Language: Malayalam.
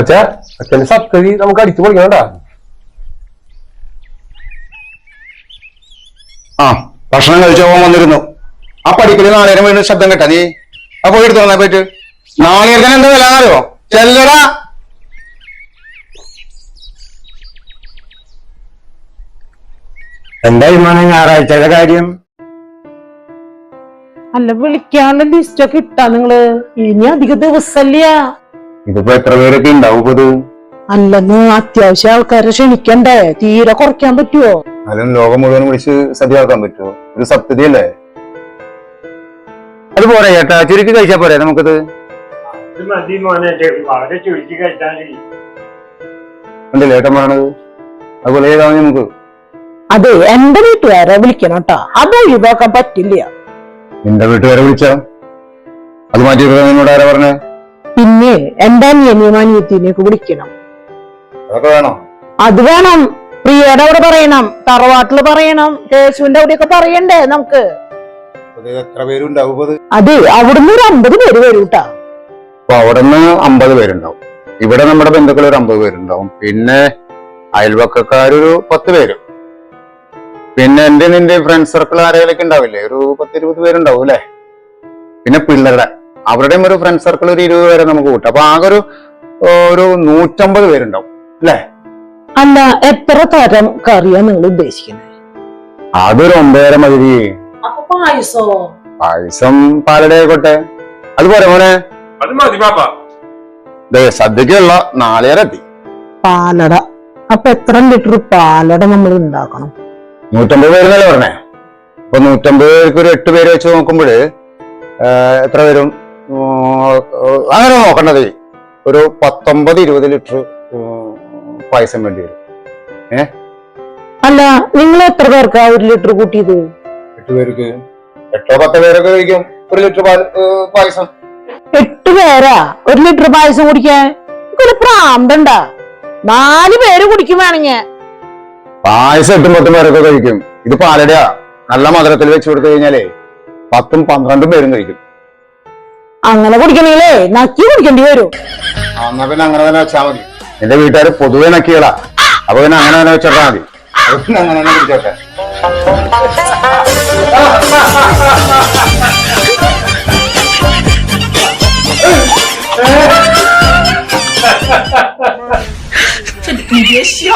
അച്ഛാ അച്ഛന്റെ സപ്തതി നമുക്ക് അടിച്ചു പൊളിക്കണട്ടാ ആ ഭക്ഷണം കഴിച്ചു പോകാൻ വന്നിരുന്നു. ആ പഠിക്കൽ നാളേരം വീണ്ടും ശബ്ദം കേട്ടാ നീ. ആ പോയി എടുത്തു വന്നാ പോയിട്ട്. നാളേരത്തിന് എന്താ വില അറിയോ ചെല്ലടാ. ഞായറാഴ്ചയുടെ കാര്യം? അല്ല വിളിക്കാനുള്ള ലിസ്റ്റൊക്കെ ഇട്ടാ നിങ്ങൾ. ഇനി അധിക ദിവസല്ല ഇതിപ്പോ എത്ര പേരൊക്കെ ഉണ്ടാവും ഇത്? അല്ലെന്ന് അത്യാവശ്യം ആൾക്കാരെ ക്ഷണിക്കണ്ടേ? തീരെ കുറയ്ക്കാൻ പറ്റുമോ എന്നാലും ലോകം മുഴുവൻ വിളിച്ച് സദ്യയാക്കാൻ പറ്റുമോ ഒരു സത്യതയല്ലേ? അല്ലേ അത് പോരെ ചേട്ടാ ചുരുക്കി കഴിച്ചാ പോരെ നമുക്കത്? ഇത് മതി മോനെ ചെ- വളരെ ചുരുക്കി കഴിച്ചാൽ ഉണ്ടല്ലേ ഏട്ടൻ പറയണത് അതുപോലെ ഏതാണ് നമുക്ക്? അതെ എന്റെ വീട്ടുകാരെ വിളിക്കണം കേട്ടോ അത് ഒഴിവാക്കാൻ പറ്റില്ല. നിന്റെ വീട്ടുകാരെ വിളിച്ചാ? അത് മാറ്റി നിന്നോട് ആരാ പറഞ്ഞേ? പിന്നെ എന്റെ അനിയനെയും അനിയത്തിനെയൊക്കെ വിളിക്കണം? അതൊക്കെ വേണം. അത് വേണം. പ്രിയയുടെ അവിടെ പറയണം. തറവാട്ടിൽ പറയണം. കേശുവിന്റെ അവിടെയൊക്കെ പറയണ്ടേ നമുക്ക്? അത് എത്ര പേരുണ്ടാവും അതെ? അവിടുന്ന് ഒരു അമ്പത് പേര് വരും കേട്ടാ അപ്പൊ അവിടെ നിന്ന് അമ്പത് പേരുണ്ടാവും. ഇവിടെ നമ്മുടെ ബന്ധുക്കൾ ഒരു അമ്പത് പേരുണ്ടാവും. പിന്നെ അയൽവക്കക്കാരൊരു പത്ത് പേരും. പിന്നെ എന്റെ നിന്റെ ഫ്രണ്ട് സർക്കിൾ ആരെങ്കിലൊക്കെ ഉണ്ടാവില്ലേ? ഒരു പത്തിരുപത് പേരുണ്ടാവും അല്ലെ? പിന്നെ പിള്ളേരുടെ അവരുടെയും ഒരു ഫ്രണ്ട് സർക്കിൾ ഒരു ഇരുപത് പേരെ നമുക്ക് കൂട്ടാം. അപ്പൊ ആകെ ഒരു ഒരു നൂറ്റമ്പത് പേരുണ്ടാവും അല്ലേ? അല്ല എത്ര തരം കറിയാ നിങ്ങൾ ഉദ്ദേശിക്കുന്നത് അതൊരു ഒമ്പതര മതി. പായസോ? പായസം പാലട ആയിക്കോട്ടെ. അതുപോലെ മോനെ? അത് മതി പാപ്പ. സദ്യക്കുള്ള പാലട. അപ്പൊ എത്ര ലിറ്റർ പാലട നമ്മൾ ഉണ്ടാക്കണം? നൂറ്റമ്പത് പേര് എന്നല്ലേ പറഞ്ഞേ? അപ്പൊ നൂറ്റമ്പത് പേർക്ക് ഒരു എട്ട് പേര് വെച്ച് നോക്കുമ്പോൾ എത്ര വരും? അങ്ങനെ നോക്കേണ്ടത് ഒരു പത്തൊമ്പത് ഇരുപത് ലിറ്റർ പായസം വേണ്ടി വരും. ഏ? അല്ല നിങ്ങൾ എത്ര പേർക്കാ ഒരു ലിറ്റർ കൂട്ടിയത്? എട്ട് പേർക്ക്. എട്ടോ പത്തോ പേരൊക്കെ കഴിക്കും. ഒരു ലിറ്റർ പായസം. എട്ട് പേരാ? ഒരു ലിറ്റർ പായസം കുടിക്കാൻ? പ്രാന്തണ്ടാ. നാല് പേര് കുടിക്കും വേണമെങ്കിൽ. പായസം എട്ടും പത്തും പേരൊക്കെ കഴിക്കും. ഇത് പാലടയാ. നല്ല മധുരത്തിൽ വെച്ച് കൊടുത്തു കഴിഞ്ഞാലേ പത്തും പന്ത്രണ്ടും പേരും കഴിക്കും. അങ്ങനെ കുടിക്കണെങ്കിലേ നക്കി കുടിക്കേണ്ടി വരും. പിന്നെ അങ്ങനെ തന്നെ വെച്ചാ മതി. എന്റെ വീട്ടുകാർ പൊതുവെ നക്കിയടാ അപ്പൊ പിന്നെ അങ്ങനെ തന്നെ വെച്ചാൽ മതി. അങ്ങനെ തന്നെ കുടിച്ചോട്ടെ. 这你别笑。